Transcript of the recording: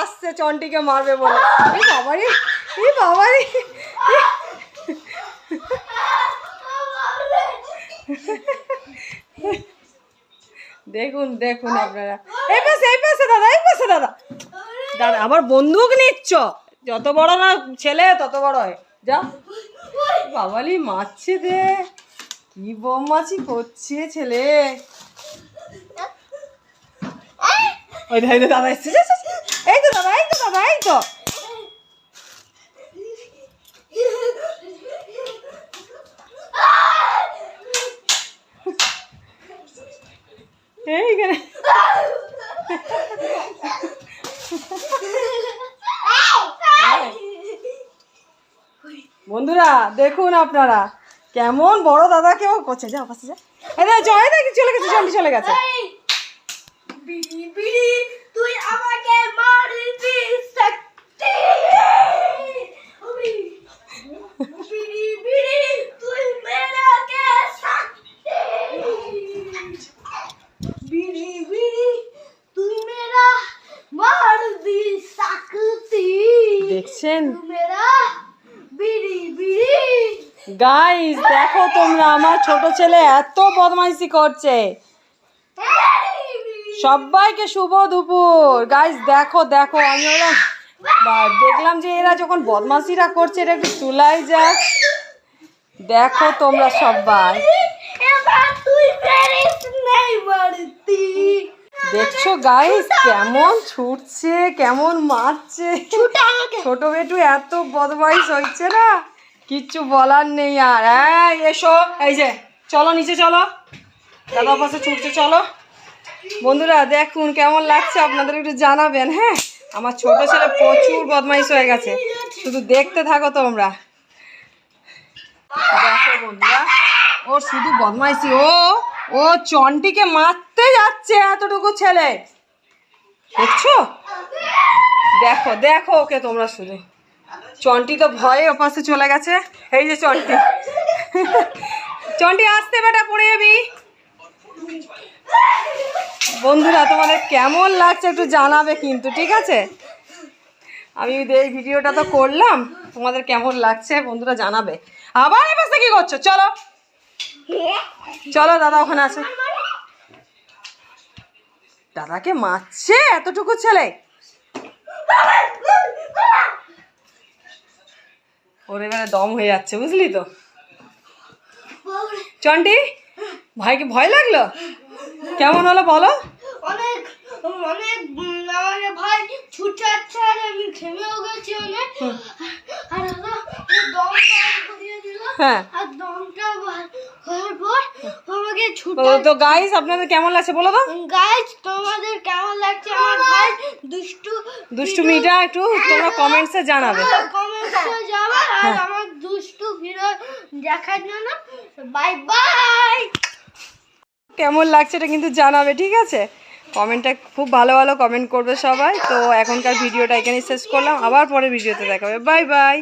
আসছে চন্টিকে মারবে বলে। এই এই বাবারি। দেখুন দেখুন আপনারা। এই পাশে এই পাশে দাদা, এই পাশে দাদা। দাদা আবার বন্দুক নিচ্ছ। যত বড় না ছেলে, তত বড় হয়। যা। বাবালি মারছে দে। কি বম্মাছি করছে ছেলে। ওই দাদা, এসছে? যা। এই তো দাদা এই তো। বন্ধুরা, দেখুন আপনারা, কেমন বড় দাদা কেউ করছে। যা পাশে যা। দেখ জয় দেখ, চলে গেছে চন্ডি চলে গেছে। বিড়ি বিড়ি, তুই আমাকে মারবি শক্তি বিড়ি বিড়ি তুই মেরাকে শক্তি বিড়ি বিড়ি তুই মেরা মারবি শক্তি দেখছেন? গাইস দেখো তোমরা আমার ছোট ছেলে এত বদমাইশি করছে। সবাইকে শুভ দুপুর। গাইস দেখো দেখো আমি ওরা দেখলাম যে এরা যখন বদমাশিরা করছে এটা একটু চুলাই যাক। দেখো তোমরা সবাই এবার তুই প্যারিস নেই মারতি দেখছ গাইস কেমন ছুটছে কেমন মারছে? ছুটা বেটু এত বদমাইশ হচ্ছে না? কিচ্ছু বলার নেই আর। এই এসো। এই যে চলো নিচে চলো। দাদা পাশে ছুটছে চলো। বন্ধুরা দেখুন কেমন লাগছে আপনাদের একটু জানাবেন হ্যাঁ? আমার ছোট ছেলে প্রচুর বদমাইশ হয়ে গেছে। শুধু দেখতে থাকো তোমরা। দেখো বন্ধুরা ও শুধু বদমাইশি ও ও চন্টিকে মারতে যাচ্ছে এতটুকু ছেলে। দেখছ? দেখো দেখো ওকে তোমরা শুধু চন্টি তো ভয়ে ওপাশে চলে গেছে। এই যে চন্টি চন্টি আসতে বেটা, পড়ে যাবি। বন্ধুরা, তোমাদের কেমন লাগছে একটু জানাবে কিন্তু, ঠিক আছে? আমি এই ভিডিওটা তো করলাম, তোমাদের কেমন লাগছে বন্ধুরা জানাবে। আবার এ পাশে কি করছ? চলো। চলো দাদা ওখানে আছে। দাদাকে মারছে এতটুকু ছেলে? ওর এবারে দম হয়ে যাচ্ছে বুঝলি তো? চন্টি ভাইকে ভয় লাগল? কেমন হলো বলো? অনেক অনেক আমার ভাই ছুটে যাচ্ছে আর আমি থেমেও গেছি অনেক। আর দাদা এই দমটা বার করিয়ে দিল। হ্যাঁ। করার পর আমাকে তো- তো গাইস আপনাদের কেমন লাগছে বলো তো? গাইজ তোমাদের কেমন লাগছে আমার ভাই? দুষ্টু একটু তোমরা কমেন্টসে জানাবে। কমেন্টসে যাবে আর হ্যাঁ। আমার দুষ্টু ভিডিও দেখার জন্য বাই বাই কেমন লাগছে এটা কিন্তু জানাবে ঠিক আছে? কমেন্টটা খুব ভালো ভালো কমেন্ট করবে সবাই। তো এখনকার ভিডিওটা এখানেই শেষ করলাম। আবার পরে ভিডিওতে দেখাবে বাই বাই